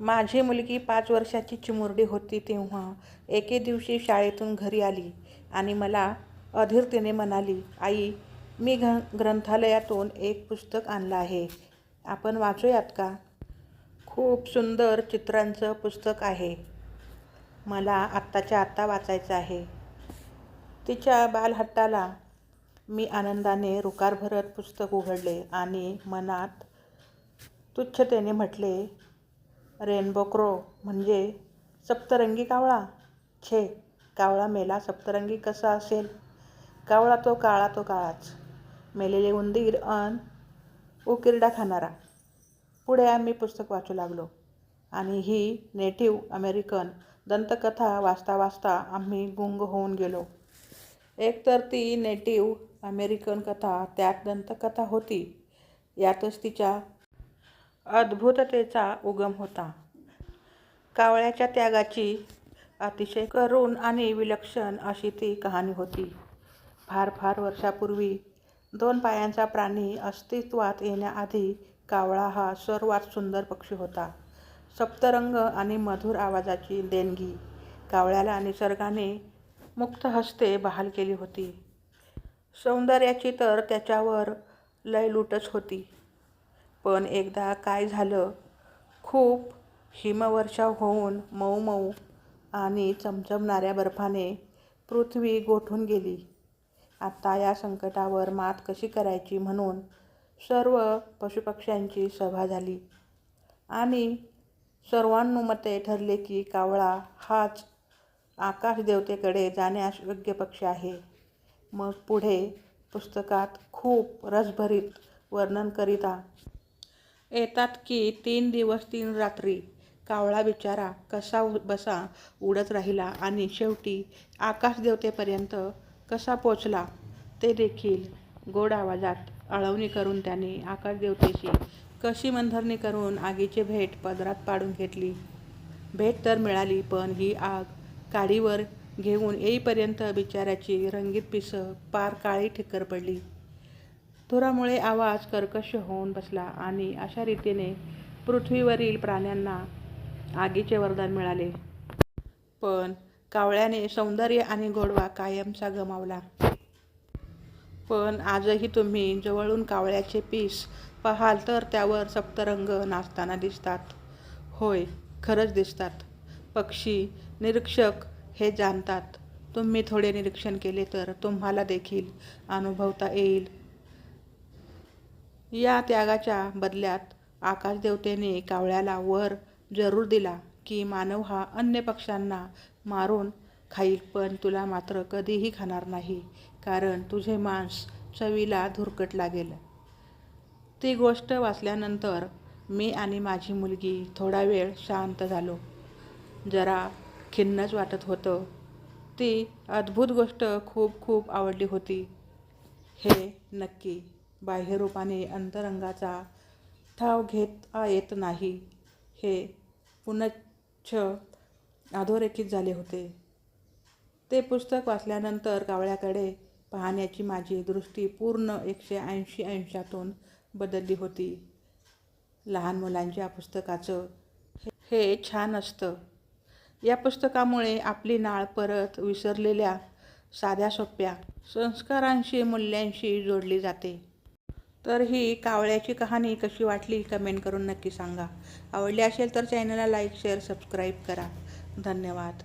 माझी मुलगी पाच वर्षाची चिमुरडी होती तेव्हा एके दिवशी शाळेतून घरी आली आणि मला अधीरतेने म्हणाली आई मी घ ग्रंथालयातून एक पुस्तक आणलं आहे. आपण वाचूयात का? खूप सुंदर चित्रांचं पुस्तक आहे. मला आत्ताच्या आत्ता वाचायचं आहे. तिच्या बालहट्टाला मी आनंदाने रुकार भरत पुस्तक उघडले आणि मनात तुच्छतेने म्हटले रेनबो क्रो म्हणजे सप्तरंगी कावळा. छे कावळा मेला सप्तरंगी कसा असेल? कावळा तो काळा तो काळाच. मेलेले उंदीर अन उकिरडा खाणारा. पुढे आम्ही पुस्तक वाचू लागलो. आणि ही नेटिव्ह अमेरिकन दंतकथा वाचता वाचता आम्ही गुंग होऊन गेलो. एकतर ती नेटिव्ह अमेरिकन कथा त्यात दंतकथा होती. यातच तिच्या अद्भुततेचा उगम होता. कावळ्याच्या त्यागाची अतिशय करुण आणि विलक्षण अशी ती कहाणी होती. फार फार वर्षापूर्वी दोन पायांचा प्राणी अस्तित्वात येण्याआधी कावळा हा सर्वात सुंदर पक्षी होता. सप्तरंग आणि मधुर आवाजाची देणगी कावळ्याला निसर्गाने मुक्त हस्ते बहाल केली होती. सौंदर्याची तर त्याच्यावर लयलूटच होती. पण एकदा काय झालं? खूप हिमवर्षाव होऊन मऊ मऊ आणि चमचमणाऱ्या बर्फाने पृथ्वी गोठून गेली. आता या संकटावर मात कशी करायची म्हणून सर्व पशुपक्ष्यांची सभा झाली. आणि सर्वानुमते ठरले की कावळा हाच आकाशदेवतेकडे जाण्यास योग्य पक्षी आहे. मग पुढे पुस्तकात खूप रसभरीत वर्णन करिता येतात की तीन दिवस तीन रात्री. कावळा बिचारा कसा बसा उडत राहिला आणि शेवटी आकाशदेवतेपर्यंत कसा पोचला ते देखील गोड आवाजात अळवणी करून त्याने आकाशदेवतेशी कशी मंधरणी करून आगीची भेट पदरात पाडून घेतली. भेट तर मिळाली पण ही आग काडीवर घेऊन येईपर्यंत बिचाऱ्याची रंगीत पिसं पार काळी ठिक्कर पडली. धुरामुळे आवाज कर्कश होऊन बसला आणि अशा रीतीने पृथ्वीवरील प्राण्यांना आगीचे वरदान मिळाले. पण कावळ्याने सौंदर्य आणि गोडवा कायमचा गमावला. पण आजही तुम्ही जवळून कावळ्याचे पीस पाहाल तर त्यावर सप्तरंग नाचताना दिसतात. होय खरंच दिसतात. पक्षी निरीक्षक हे जाणतात. तुम्ही थोडे निरीक्षण केले तर तुम्हाला देखील अनुभवता येईल. या त्यागाच्या बदल्यात आकाशदेवतेने कावळ्याला वर जरूर दिला की मानव हा अन्य पक्ष्यांना मारून खाईल पण तुला मात्र कधीही खाणार नाही कारण तुझे मांस चवीला धुरकट लागेल. ती गोष्ट वाचल्यानंतर मी आणि माझी मुलगी थोडा वेळ शांत झालो. जरा खिन्नच वाटत होतं. ती अद्भुत गोष्ट खूप खूप आवडली होती. हे नक्की बाह्यरूपाने अंतरंगाचा ठाव घेता येत नाही. हे पुनच्छ अधोरेखित झाले होते. ते पुस्तक वाचल्यानंतर कावळ्याकडे पाहण्याची माझी दृष्टी पूर्ण एकशे ऐंशी अंशातून बदलली होती. लहान मुलांच्या पुस्तकाचं हे छान असतं. या पुस्तकामुळे आपली नाळ परत विसरलेल्या साध्या सोप्या संस्कारांशी मूल्यांशी जोडली जाते. तर ही कावळ्याची कहाणी कशी वाटली कमेंट करून नक्की सांगा. आवडली असेल तर चॅनलला लाईक शेअर सबस्क्राईब करा. धन्यवाद.